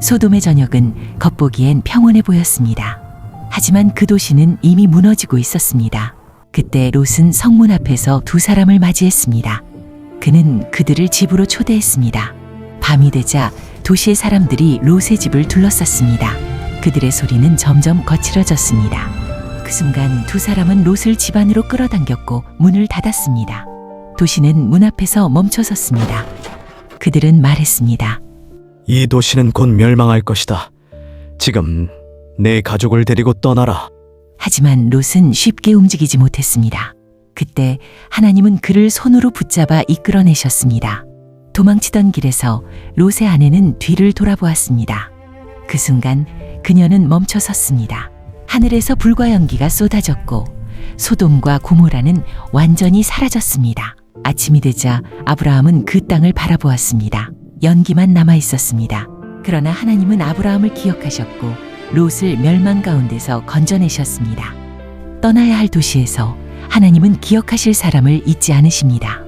소돔의 저녁은 겉보기엔 평온해 보였습니다. 하지만 그 도시는 이미 무너지고 있었습니다. 그때 롯은 성문 앞에서 두 사람을 맞이했습니다. 그는 그들을 집으로 초대했습니다. 밤이 되자 도시의 사람들이 롯의 집을 둘러쌌습니다. 그들의 소리는 점점 거칠어졌습니다. 그 순간 두 사람은 롯을 집 안으로 끌어당겼고 문을 닫았습니다. 도시는 문 앞에서 멈춰섰습니다. 그들은 말했습니다. 이 도시는 곧 멸망할 것이다. 지금 내 가족을 데리고 떠나라. 하지만 롯은 쉽게 움직이지 못했습니다. 그때 하나님은 그를 손으로 붙잡아 이끌어내셨습니다. 도망치던 길에서 롯의 아내는 뒤를 돌아보았습니다. 그 순간 그녀는 멈춰 섰습니다. 하늘에서 불과 연기가 쏟아졌고 소돔과 고모라는 완전히 사라졌습니다. 아침이 되자 아브라함은 그 땅을 바라보았습니다. 연기만 남아 있었습니다. 그러나 하나님은 아브라함을 기억하셨고 롯을 멸망 가운데서 건져내셨습니다. 떠나야 할 도시에서 하나님은 기억하실 사람을 잊지 않으십니다.